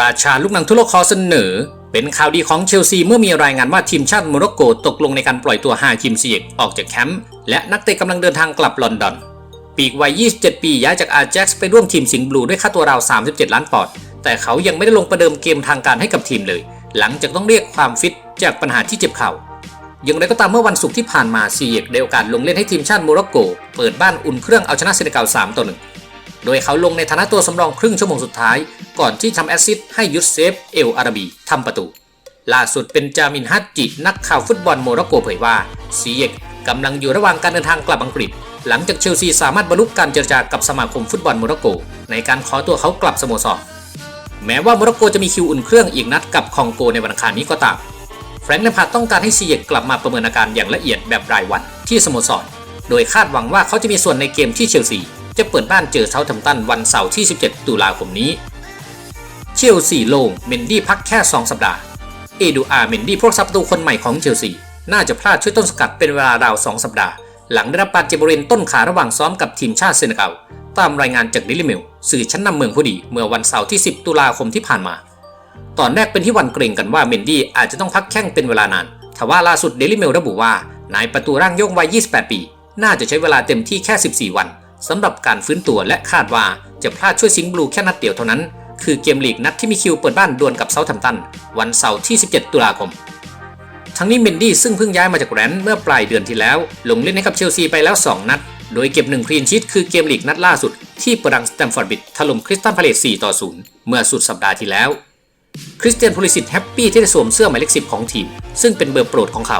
ราชาลูกหนังทั่วโลกขอเสนอ เป็นข่าวดีของเชลซีเมื่อมีรายงานว่าทีมชาติโมร็อกโกตกลงในการปล่อยตัวฮาคิมซิเยกออกจากแคมป์และนักเตะกำลังเดินทางกลับลอนดอน ปีกวัย 27 ปีย้ายจากอาแจ็กซ์ไปร่วมทีมสิงห์บลูด้วยค่าตัวราว 37 ล้านปอนด์แต่เขายังไม่ได้ลงประเดิมเกมทางการให้กับทีมเลย หลังจากต้องเรียกความฟิตจากปัญหาที่เจ็บเข่าอย่างไรก็ตามเมื่อวันศุกร์ที่ผ่านมาซีเยกได้โอกาสลงเล่นให้ทีมชาติโมร็อกโก เปิดบ้านอุ่นเครื่องเอาชนะเซเนกัล3ต่อ1 โดยเขาลงในฐานะตัวสำรองครึ่งชั่วโมงสุดท้าย ก่อนที่ทำแอสซิสต์ให้ยุสเซฟเอลอาราบีทำประตู ล่าสุดเป็นจามินฮัตจินักข่าวฟุตบอลโมร็อกโกเผยว่าซีเยกกำลังอยู่ระหว่างการเดินทางกลับอังกฤษ หลังจากเชลซีสามารถบรรลุการเจรจากับสมาคมฟุตบอลโมร็อกโก ในการขอตัวเขากลับสโมสรแม้ว่าโมร็อกโกจะมีคิวอุ่นเครื่องอีกนัดกับคองโกในวันอังคารนี้ก็ตามแฟรงค์เลมพาร์ต้องการให้ซีเยกกลับมาประเมินอาการอย่างละเอียดแบบรายวันที่สโมสร โดยคาดหวังว่าเขาจะมีส่วนในเกมที่เชลซี จะเปิดบ้านเจอเซาท์แฮมป์ตันวันเสาร์ที่ 17 ตุลาคมนี้ เชลซีโลงเมนดี้พักแค่ 2 สัปดาห์ เอดูอาร์เมนดี้ผู้รักษาประตูคนใหม่ของเชลซีน่าจะพลาดช่วยต้นสกัดเป็นเวลาราว 2 สัปดาห์ หลังได้รับบาดเจ็บบริเวณต้นขาระหว่างซ้อมกับทีมชาติเซเนกัลตามรายงานจากดิลิเมลสื่อชั้นนำเมืองผู้ดีเมื่อวันเสาร์ที่ 10 ตุลาคมที่ผ่านมา ตอนแรกเป็นที่วันเกรงกันว่าเมนดี้อาจจะต้องพักแข้งเป็นเวลานานทว่าล่าสุดเดลิเมลระบุว่านายประตูร่างโยงวัย 28 ปี น่าจะใช้เวลาเต็มที่แค่ 14 วัน สำหรับการฟื้นตัวและคาดว่าจะพลาดช่วยสิงห์บลูแค่นัดเดียวเท่านั้น คือเกมลีกนัดที่มีคิวเปิดบ้านดวลกับเซาท์แฮมป์ตัน วันเสาร์ที่ 17 ตุลาคม ทั้งนี้เมนดี้ซึ่งเพิ่งย้ายมาจากแรนท์เมื่อปลายเดือนที่แล้ว ลงเล่นให้กับเชลซีไปแล้ว 2 นัด โดยเก็บ1คลีนชีตคือเกมลีกนัดล่าสุด ที่ประดังสแตมฟอร์ดบิดถล่มคริสตันพาเลต4ต่อ0เมื่อสุดสัปดาห์ที่แล้วคริสเตียนพูลิสิตแฮปปี้ที่ได้สวมเสื้อหมายเลข10ของทีม ซึ่งเป็นเบอร์โปรดของเขา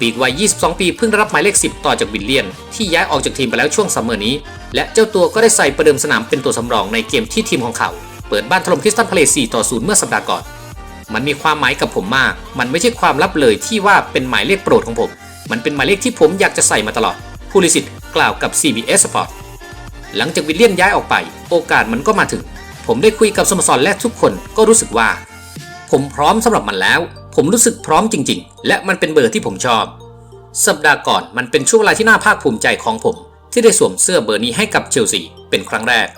ปีกวัย 22 ปีเพิ่งรับหมายเลข 10 ต่อจากวิลเลียน ที่ย้ายออกจากทีมไปแล้วช่วงซัมเมอร์นี้ และเจ้าตัวก็ได้ใส่ประเดิมสนามเป็นตัวสำรองในเกมที่ทีมของเขา เปิดบ้านถล่มคริสตันพาเลต4ต่อ0เมื่อสัปดาห์ก่อน มันมีความหมายกับผมมาก มันไม่ใช่ความลับเลยที่ว่าเป็นหมายเลขโปรดของผม มันเป็นหมายเลขที่ผมอยากจะใส่มาตลอดพูลิสิตกล่าวกับ CBS Sport หลังจากวิลเลียนย้ายออกไป โอกาสมันก็มาถึง ผมได้คุยกับสโมสรและทุกคนก็รู้สึกว่า ผมพร้อมสำหรับมันแล้ว ผมรู้สึกพร้อมจริง ๆ และมันเป็นเบอร์ที่ผมชอบ สัปดาห์ก่อนมันเป็นช่วงเวลาที่น่าภาคภูมิใจของผม ที่ได้สวมเสื้อเบอร์นี้ให้กับเชลซีเป็นครั้งแรก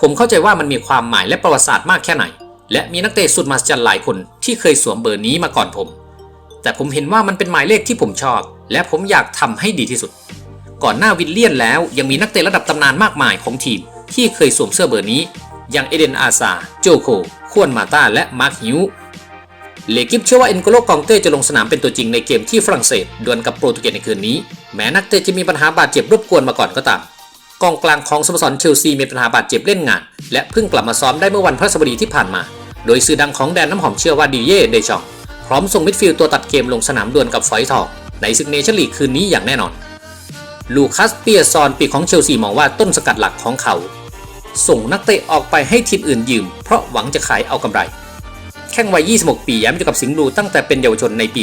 ผมเข้าใจว่ามันมีความหมายและประวัติศาสตร์มากแค่ไหน และมีนักเตะสุดมหัศจรรย์หลายคนที่เคยสวมเบอร์นี้มาก่อนผม แต่ผมเห็นว่ามันเป็นหมายเลขที่ผมชอบ และผมอยากทำให้ดีที่สุด ก่อนหน้าวิลเลียนแล้วยังมีนักเตะระดับตำนานมากมายของทีม ที่เคยสวมเสื้อเบอร์นี้ อย่างเอเดนอาซาโจโค ควนมาตาและมาร์คฮิว เลกิฟเชื่อว่าเอ็นโกโลกองเต้จะลงสนามเป็นตัวจริงในเกมที่ฝรั่งเศสดวลกับโปรตุเกสในคืนนี้ แม้นักเตะจะมีปัญหาบาดเจ็บรบกวนมาก่อนก็ตาม กองกลางของสโมสรเชลซีมีปัญหาบาดเจ็บเล่นงาน และเพิ่งกลับมาซ้อมได้เมื่อวันพฤหัสบดีที่ผ่านมา โดยสื่อดังของแดนน้ำหอมเชื่อว่าดีเย่เดชองพร้อมส่งมิดฟิลด์ตัวตัดเกมลงสนามดวลกับฝอยทองในซึกเนชั่นลีกคืนนี้อย่างแน่นอน ลูคัสเปียซอนปีของเชลซีมองว่าต้นสกัดหลักของเขา ส่งนักเตะออกไปให้ทีมอื่นยืม เพราะหวังจะขายเอากำไร แข้งวัย 26 ปีย้ายมาอยู่กับสิงห์บลูตั้งแต่เป็นเยาวชนในปี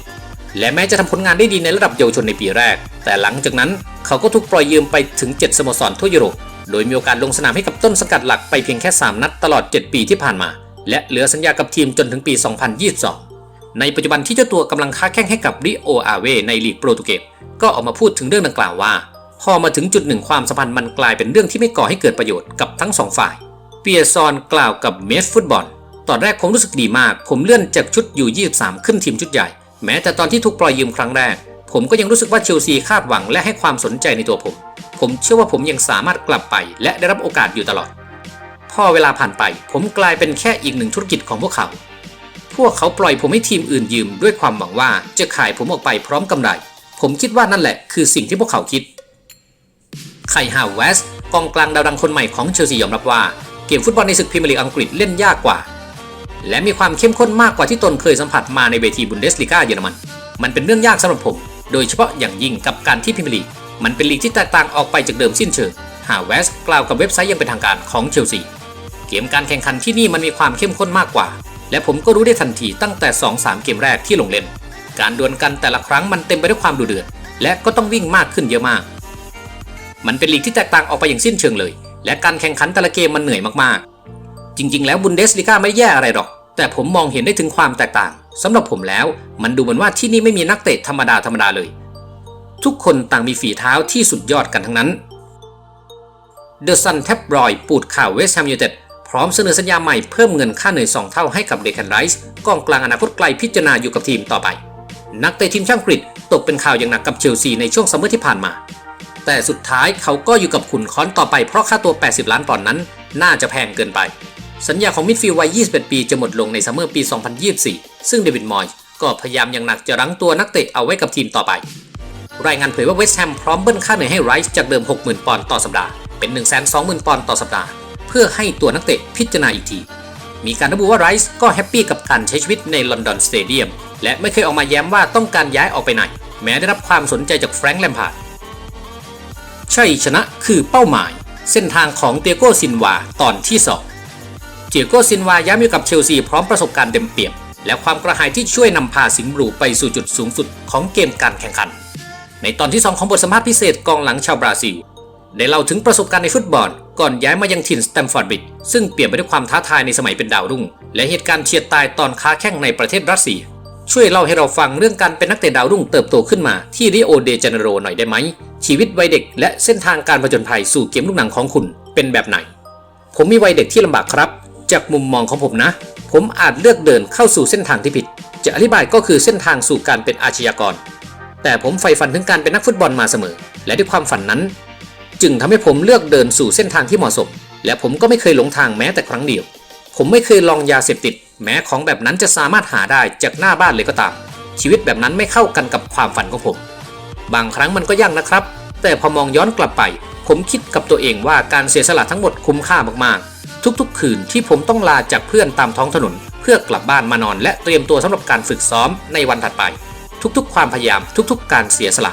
2011 และแม้จะทำผลงานได้ดีในระดับเยาวชนในปีแรก แต่หลังจากนั้นเขาก็ถูกปล่อยยืมไปถึง 7 สโมสรทั่วยุโรป โดยมีโอกาสลงสนามให้กับต้นสกัดหลักไปเพียงแค่ 3 นัดตลอด 7 ปีที่ผ่านมา และเหลือสัญญากับทีมจนถึงปี 2022 ในปัจจุบันที่เจ้าตัวกำลังค้าแข้งให้กับริโออาเวในลีกโปรตุเกส ก็ออกมาพูดถึงเรื่องดังกล่าวว่า พอมาถึงจุดหนึ่งความสัมพันธ์มันกลายเป็นเรื่องที่ไม่ก่อให้เกิดประโยชน์กับทั้งสองฝ่าย เปียซอนกล่าวกับเมสฟุตบอล ตอนแรกผมรู้สึกดีมาก ผมเลื่อนจากชุดอยู่ 23 ขึ้นทีมชุดใหญ่ แม้แต่ตอนที่ถูกปล่อยยืมครั้งแรก ผมก็ยังรู้สึกว่าเชลซีคาดหวังและให้ความสนใจในตัวผม ผมเชื่อว่าผมยังสามารถกลับไป และได้รับโอกาสอยู่ตลอด พอเวลาผ่านไป ผมกลายเป็นแค่อีกหนึ่งธุรกิจของพวกเขา พวกเขาปล่อยผมให้ทีมอื่นยืมด้วยความหวังว่าจะขายผมออกไปพร้อมกำไร ผมคิดว่านั่นแหละคือสิ่งที่พวกเขาคิด ไคฮาวเวสกองกลางดาวดังคนใหม่ของเชลซียอมรับว่าเกมฟุตบอลในศึกพรีเมียร์ลีกอังกฤษเล่นยากกว่า และมีความเข้มข้นมากกว่าที่ตนเคยสัมผัสมาในเวทีบุนเดสลีกาเยอรมัน มันเป็นเรื่องยากสำหรับผม โดยเฉพาะอย่างยิ่งกับการที่พรีเมียร์ลีกมันเป็นลีกที่แตกต่างออกไปจากเดิมสิ้นเชิงฮาเวสกล่าวกับเว็บไซต์ยังเป็นทางการของเชลซี เกมการแข่งขันที่นี่มันมีความเข้มข้นมากกว่า และผมก็รู้ได้ทันทีตั้งแต่ 2-3 เกมแรกที่ลงเล่น การดวลกันแต่ละครั้งมันเต็มไปด้วยความดุเดือด และก็ต้องวิ่งมากขึ้นเยอะมาก มันเป็นลีกที่แตกต่างออกไปอย่างสิ้นเชิงเลย และการแข่งขันแต่ละเกมมันเหนื่อยมาก จริง ๆ แล้วบุนเดสลีกาไม่แย่อะไรหรอก แต่ผมมองเห็นได้ถึงความแตกต่างสำหรับผมแล้ว มันดูเหมือนว่าที่นี่ไม่มีนักเตะธรรมดาธรรมดาเลย ทุกคนต่างมีฝีเท้าที่สุดยอดกันทั้งนั้นเดอะซันแทบรอยปูดข่าวเวสต์แฮมยูไนเต็ดพร้อมเสนอสัญญาใหม่เพิ่มเงินค่าเหนื่อย2เท่าให้กับเดคันไรส์กองกลางอนาคตไกลพิจารณาอยู่กับทีมต่อไป นักเตะทีมชาติอังกฤษตกเป็นข่าวอย่างหนักกับเชลซีในช่วงซัมเมอร์ที่ผ่านมา แต่สุดท้ายเขาก็อยู่กับขุนค้อนต่อไปเพราะค่าตัว 80 ล้านปอนด์นั้น น่าจะแพงเกินไป สัญญาของมิดฟิลด์วัย 21 ปีจะหมดลงในซัมเมอร์ปี 2024 ซึ่งเดวิดมอยส์ก็พยายามอย่างหนักจะรั้งตัวนักเตะเอาไว้กับทีมต่อไป รายงานเผยว่าเวสต์แฮมพร้อมเบิ้ลค่าเหนื่อยให้ไรส์จากเดิม 60,000 ปอนด์ต่อสัปดาห์ เป็น 120,000 ปอนด์ต่อสัปดาห์ เพื่อให้ตัวนักเตะพิจารณาอีกที มีการระบุว่าไรส์ก็แฮปปี้กับการใช้ชีวิตในลอนดอนสเตเดียมและไม่เคยออกมาแย้มว่าต้องการย้ายออกไปไหน แม้ได้รับความสนใจจากแฟรงค์แลมพาร์ดชัยชนะคือเป้าหมาย เส้นทางของเตียโกซินวาตอนที่2 เตียโกซินวาย้ายมาอยู่กับเชลซีพร้อมประสบการณ์เต็มเปี่ยม และความกระหายที่ช่วยนำพาสิงห์บลูไปสู่จุดสูงสุดของเกมการแข่งขัน ในตอนที่ 2 ของบทสัมภาษณ์พิเศษกองหลังชาวบราซิล ได้เล่าถึงประสบการณ์ในฟุตบอล ก่อนย้ายมายังถิ่นสแตมฟอร์ดบริดจ์ซึ่งเปลี่ยนไปด้วยความท้าทายในสมัยเป็นดาวรุ่ง และเหตุการณ์เฉียดตายตอนค้าแข่งในประเทศรัสเซีย ช่วยเล่าให้เราฟังเรื่องการเป็นนักเตะดาวรุ่งเติบโตขึ้นมาที่ริโอเดจาเนโรหน่อยได้ไหมชีวิตวัยเด็กและเส้นทางการผจญภัยสู่เกมลูกหนังของคุณเป็นแบบไหน ผมมีวัยเด็กที่ลำบากครับ จากมุมมองของผมนะ ผมอาจเลือกเดินเข้าสู่เส้นทางที่ผิด จะอธิบายก็คือเส้นทางสู่การเป็นอาชญากร แต่ผมใฝ่ฝันถึงการเป็นนักฟุตบอลมาเสมอ และด้วยความฝันนั้น จึงทำให้ผมเลือกเดินสู่เส้นทางที่เหมาะสม และผมก็ไม่เคยหลงทางแม้แต่ครั้งเดียว ผมไม่เคยลองยาเสพติด แม้ของแบบนั้นจะสามารถหาได้จากหน้าบ้านเลยก็ตาม ชีวิตแบบนั้นไม่เข้ากันกับความฝันของผม บางครั้งมันก็ยากนะครับ แต่พอมองย้อนกลับไป ผมคิดกับตัวเองว่าการเสียสละทั้งหมดคุ้มค่ามากๆ ทุกๆ คืนที่ผมต้องลาจากเพื่อนตามท้องถนน เพื่อกลับบ้านมานอนและเตรียมตัวสำหรับการฝึกซ้อมในวันถัดไป ทุกๆ ความพยายามทุกๆ การเสียสละ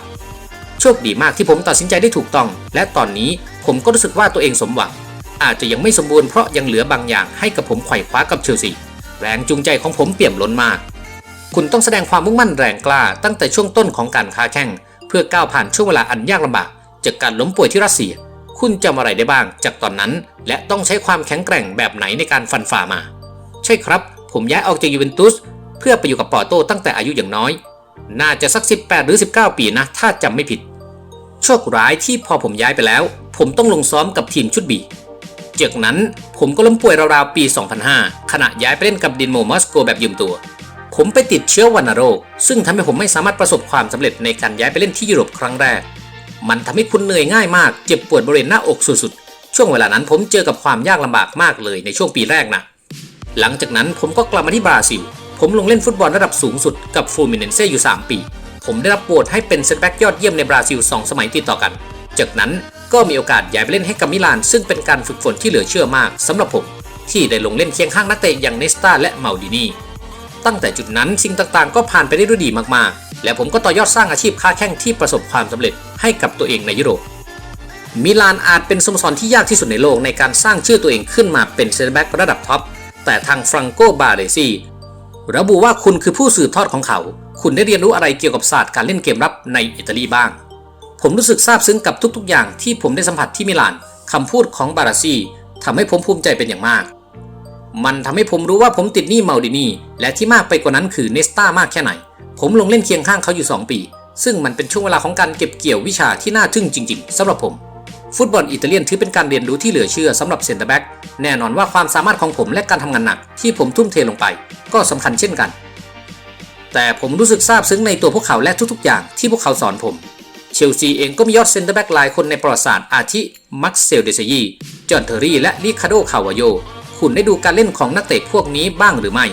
โชคดีมากที่ผมตัดสินใจได้ถูกต้อง และตอนนี้ผมก็รู้สึกว่าตัวเองสมหวัง อาจจะยังไม่สมบูรณ์เพราะยังเหลือบางอย่างให้กับผมไขว่คว้ากับเชลซีแรงจูงใจของผมเปี่ยมล้นมาก คุณต้องแสดงความมุ่งมั่นแรงกล้าตั้งแต่ช่วงต้นของการค้าแข่ง เพื่อก้าวผ่านช่วงเวลาอันยากลำบากจากการล้มป่วยที่รัสเซีย คุณจำอะไรได้บ้างจากตอนนั้น และต้องใช้ความแข็งแกร่งแบบไหนในการฟันฝ่ามา ใช่ครับ ผมย้ายออกจากยูเวนตุสเพื่อไปอยู่กับปอร์โตตั้งแต่อายุอย่างน้อย น่าจะสัก 18 หรือ 19 ปีนะ ถ้าจำไม่ผิด โชคร้ายที่พอผมย้ายไปแล้ว ผมต้องลงซ้อมกับทีมชุดบีจากนั้นผมก็ล้มป่วยราวๆปี 2005 ขณะย้ายไปเล่นกับดินโมมอสโกแบบยืมตัว ผมไปติดเชื้อวัณโรค ซึ่งทำให้ผมไม่สามารถประสบความสำเร็จในการย้ายไปเล่นที่ยุโรปครั้งแรก มันทำให้คุณเหนื่อยง่ายมาก เจ็บปวดบริเวณหน้าอกสุดๆ ช่วงเวลานั้นผมเจอกับความยากลำบากมากเลยในช่วงปีแรกนะหลังจากนั้นผมก็กลับมาที่บราซิล ผมลงเล่นฟุตบอลระดับสูงสุดกับฟูมิเนนเซ่อยู่ 3 ปี ผมได้รับโหวตให้เป็นเซนแบ็กยอดเยี่ยมในบราซิล 2 สมัยติดต่อกัน จากนั้นก็มีโอกาสย้ายไปเล่นให้กับมิลาน ซึ่งเป็นการฝึกฝนที่เหลือเชื่อมากสำหรับผมที่ได้ลงเล่นเคียงข้างนักเตะอย่างเนสตาและเมาดินีตั้งแต่จุดนั้นสิ่งต่างๆ ก็ผ่านไปได้ด้วยดีมากๆ และผมก็ต่อยอดสร้างอาชีพค้าแข่งที่ประสบความสำเร็จ ให้กับตัวเองในยุโรป มิลานอาจเป็นสโมสรที่ยากที่สุดในโลกในการสร้างชื่อตัวเองขึ้นมาเป็นเซนแบ็กระดับท็อป แต่ทางฟรังโกบาเรซีระบุว่าคุณคือผู้สืบทอดของเขา คุณได้เรียนรู้อะไรเกี่ยวกับศาสตร์การเล่นเกมรับในอิตาลีบ้าง ผมรู้สึกซาบซึ้งกับทุกๆ อย่างที่ผมได้สัมผัสที่มิลานคำพูดของบาราซีทำให้ผมภูมิใจเป็นอย่างมาก มันทำให้ผมรู้ว่าผมติดหนี้เมาดินีและที่มากไปกว่านั้นคือเนสตามากแค่ไหน ผมลงเล่นเคียงข้างเขาอยู่ 2 ปี ซึ่งมันเป็นช่วงเวลาของการเก็บเกี่ยววิชาที่น่าทึ่งจริง ๆสำหรับผม ฟุตบอลอิตาเลียนถือเป็นการเรียนรู้ที่เหลือเชื่อสำหรับเซนเตอร์แบ็กแน่นอนว่าความสามารถของผมและการทำงานหนักที่ผมทุ่มเทลงไป ก็สำคัญเช่นกัน แต่ผมรู้สึกซาบซึ้งในตัวพวกเขาและทุกๆ อย่างที่พวกเขาสอนผมเชลซีเองก็มียอดเซนเตอร์แบ็กหลายคนในประวัติศาสตร์อาทิมักเซลเดซยีจอห์นเทอรี่และลิคาโดคาวาโยคุณได้ดูการเล่นของนักเตะพวกนี้บ้างหรือไม่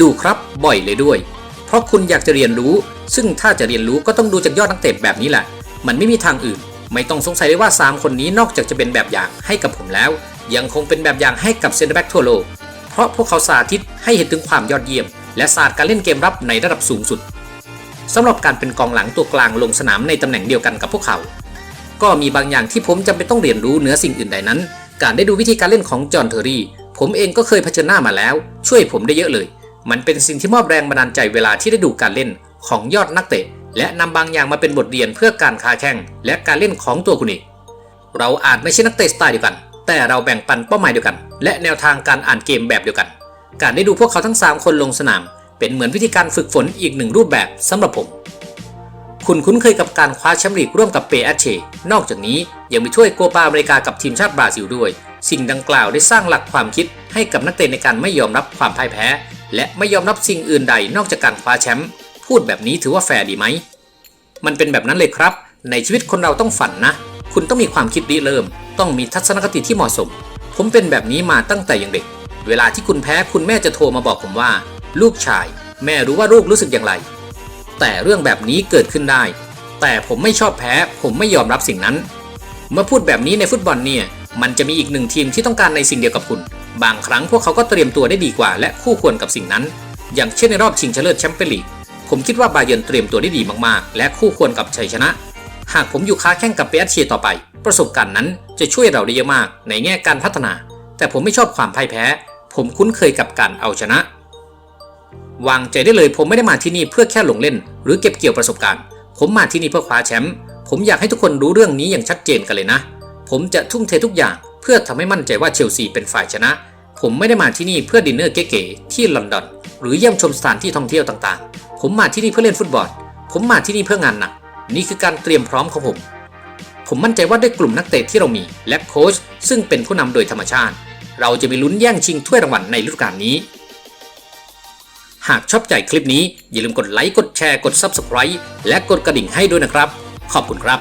ดูครับบ่อยเลยด้วย เพราะคุณอยากจะเรียนรู้ ซึ่งถ้าจะเรียนรู้ก็ต้องดูจากยอดนักเตะแบบนี้แหละ มันไม่มีทางอื่น ไม่ต้องสงสัยเลยว่า 3 คนนี้นอกจากจะเป็นแบบอย่างให้กับผมแล้ว ยังคงเป็นแบบอย่างให้กับเซนเตอร์แบ็กทั่วโลก เพราะพวกเขาสาธิตให้เห็นถึงความยอดเยี่ยม และศาสตร์การเล่นเกมรับในระดับสูงสุดสำหรับการเป็นกองหลังตัวกลางลงสนามในตำแหน่งเดียวกันกับพวกเขา ก็มีบางอย่างที่ผมจำเป็นต้องเรียนรู้เหนือสิ่งอื่นใดนั้น การได้ดูวิธีการเล่นของจอห์นเทอรี่ผมเองก็เคยเผชิญหน้ามาแล้ว ช่วยผมได้เยอะเลย มันเป็นสิ่งที่มอบแรงบันดาลใจเวลาที่ได้ดูการเล่น ของยอดนักเตะ และนำบางอย่างมาเป็นบทเรียนเพื่อการค้าแข่งและการเล่นของตัวคุณเองเราอาจไม่ใช่นักเตะสไตล์เดียวกัน แต่เราแบ่งปันเป้าหมายเดียวกัน และแนวทางการอ่านเกมแบบเดียวกัน การได้ดูพวกเขาทั้ง 3 คนลงสนาม เป็นเหมือนวิธีการฝึกฝนอีกหนึ่งรูปแบบสำหรับผม คุณคุ้นเคยกับการคว้าแชมป์ลีกร่วมกับเปแอชเช นอกจากนี้ยังมีถ้วยโกปาอเมริกากับทีมชาติบราซิลด้วย สิ่งดังกล่าวได้สร้างหลักความคิดให้กับนักเตะในการไม่ยอมรับความพ่ายแพ้ และไม่ยอมรับสิ่งอื่นใดนอกจากการคว้าแชมป์ พูดแบบนี้ถือว่าแฟร์ดีไหม มันเป็นแบบนั้นเลยครับ ในชีวิตคนเราต้องฝันนะ คุณต้องมีความคิดริเริ่ม ต้องมีทัศนคติที่เหมาะสม ผมเป็นแบบนี้มาตั้งแต่ยังเด็ก เวลาที่คุณแพ้คุณแม่จะโทรมาบอกผมว่า ลูกชาย แม่รู้ว่าลูกรู้สึกอย่างไร แต่เรื่องแบบนี้เกิดขึ้นได้ แต่ผมไม่ชอบแพ้ ผมไม่ยอมรับสิ่งนั้น เมื่อพูดแบบนี้ในฟุตบอลเนี่ยมันจะมีอีกหนึ่งทีมที่ต้องการในสิ่งเดียวกับคุณ บางครั้งพวกเขาก็เตรียมตัวได้ดีกว่า และคู่ควรกับสิ่งนั้น อย่างเช่นในรอบชิงชนะเลิศแชมเปี้ยนลีก ผมคิดว่าบาเยิร์นเตรียมตัวได้ดีมากๆ และคู่ควรกับชัยชนะ หากผมอยู่ค้าแข่งกับเปียเชียต่อไป ประสบการณ์นั้นจะช่วยเราได้เยอะมากในแง่การพัฒนา แต่ผมไม่ชอบความพ่ายแพ้ ผมคุ้นเคยกับการเอาชนะ วางใจได้เลยผมไม่ได้มาที่นี่เพื่อแค่ลงเล่น หรือเก็บเกี่ยวประสบการณ์ ผมมาที่นี่เพื่อคว้าแชมป์ผมอยากให้ทุกคนรู้เรื่องนี้อย่างชัดเจนกันเลยนะ ผมจะทุ่มเททุกอย่างเพื่อทำให้มั่นใจว่าเชลซีเป็นฝ่ายชนะ ผมไม่ได้มาที่นี่เพื่อดินเนอร์เก๋ๆที่ลอนดอน หรือเยี่ยมชมสถานที่ท่องเที่ยวต่างๆ ผมมาที่นี่เพื่อเล่นฟุตบอล ผมมาที่นี่เพื่องานหนัก นี่คือการเตรียมพร้อมของผม ผมมั่นใจว่าด้วยกลุ่มนักเตะที่เรามี และโค้ชซึ่งเป็นผู้นำโดยธรรมชาติ เราจะมีลุ้นแย่งชิงถ้วยรางวัลในฤดูกาลนี้ หากชอบใจคลิปนี้อย่าลืมกดไลค์ กดแชร์ กด Subscribe และกดกระดิ่งให้ด้วยนะครับ ขอบคุณครับ